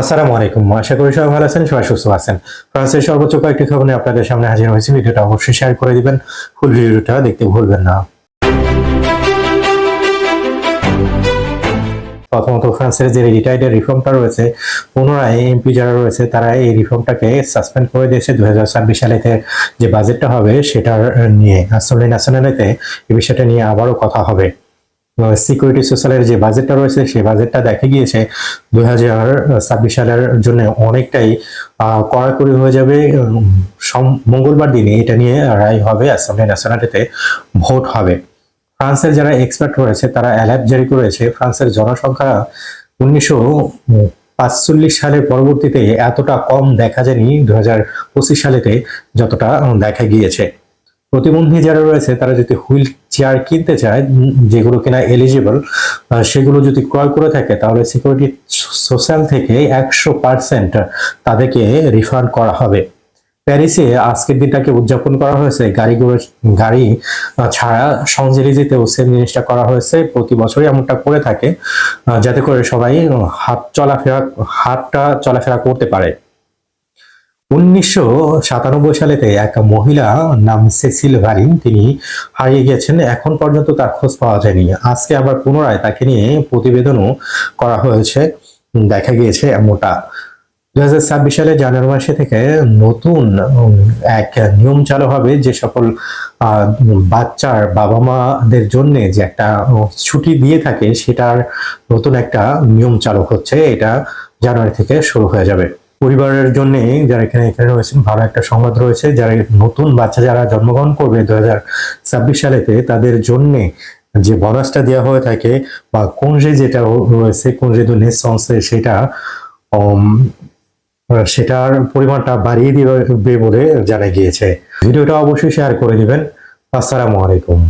আসসালামু আলাইকুম। আশা করি সবাই ভালো আছেন, সবাই সুস্থ আছেন। ফ্রান্সের সর্বোচ্চ কয়েকটি খবর নিয়ে আপনাদের সামনে হাজির হয়েছে। ভিডিওটা অবশ্যই শেয়ার করে দিবেন। ফুল ভিডিওটা দেখতে ভুলবেন না। প্রথমত, ফ্রান্সের যে রিটায়ার্ডের রিফর্মটা রয়েছে, পুনরায় এমপি যারা রয়েছে, তারা এই রিফর্মটাকে সাসপেন্ড করে দিয়েছে দুই হাজার ছাব্বিশ সালেতে যে বাজেটটা হবে, সেটার নিয়ে আসলে ন্যাশনালিতে এই বিষয়টা নিয়ে আবারও কথা হবে। সিকিউরিটি সোশ্যালের যে বাজেটটা রয়েছে, সেই বাজেটটা দেখা গিয়েছে দুই হাজার ছাব্বিশ সালের জন্য অনেকটাই কড়াকড়ি হয়ে যাবে। মঙ্গলবার দিনে এটা নিয়ে রায় হবে, অ্যাসেম্বলি ন্যাশনালিতে ভোট হবে। ফ্রান্সের যারা এক্সপার্ট রয়েছে, তারা অ্যালার্ট জারি করেছে, ফ্রান্সের জনসংখ্যা উনিশশো পাঁচচল্লিশ সালের পরবর্তীতে এতটা কম দেখা যায়নি। দু হাজার পঁচিশ সালেতে যতটা দেখা গিয়েছে। প্রতিবন্ধী যারা রয়েছে, তারা যদি হুইল চেয়ার কিনতে চায় যেগুলো কিনা এলিজিবল সেগুলো যদি ক্রয় করে থাকে, তাহলে সিকিউরিটি সোশ্যাল থেকে একশো পার্সেন্ট তাদেরকে রিফান্ড করা হবে। প্যারিসে আজকের দিনটাকে উদযাপন করা হয়েছে। গাড়িগুলো, গাড়ি ছাড়া সংজেলিজিতেও সেম জিনিসটা করা হয়েছে। প্রতি বছরই এমনটা করে থাকে যাতে করে সবাই হাত চলাফেরা, হাতটা চলাফেরা করতে পারে। উনিশশো সাতানব্বই সালেতে এক মহিলা নাম সেসিল ভারিন, তিনি হারিয়ে গিয়েছেন। এখন পর্যন্ত তার খোঁজ পাওয়া যায়নি। আজকে আবার পুনরায় তাকে নিয়ে প্রতিবেদনও করা হয়েছে। দেখা গিয়েছে এমনটা। দু হাজার ছাব্বিশ সালে জানুয়ারি মাসে থেকে নতুন এক নিয়ম চালু হবে যে সকল বাচ্চার বাবা মাদের জন্য যে একটা ছুটি দিয়ে থাকে, সেটার নতুন একটা নিয়ম চালু হচ্ছে। এটা জানুয়ারি থেকে শুরু হয়ে যাবে। পরিবারের জন্য যারা এখানে এখানে রয়েছেন, ভালো একটা সংবাদ রয়েছে। যারা নতুন বাচ্চা যারা জন্মগ্রহণ করবে দু হাজার ছাব্বিশ সালেতে, তাদের জন্য যে বোনাসটা দেওয়া হয়ে থাকে বা কোনজে যেটা রয়েছে কোনজে দু নেসন্সে সেটা সেটার পরিমাণটা বাড়িয়ে দিবে বলে জানা গিয়েছে। ভিডিওটা অবশ্যই শেয়ার করে দিবেন। আসসালামু আলাইকুম।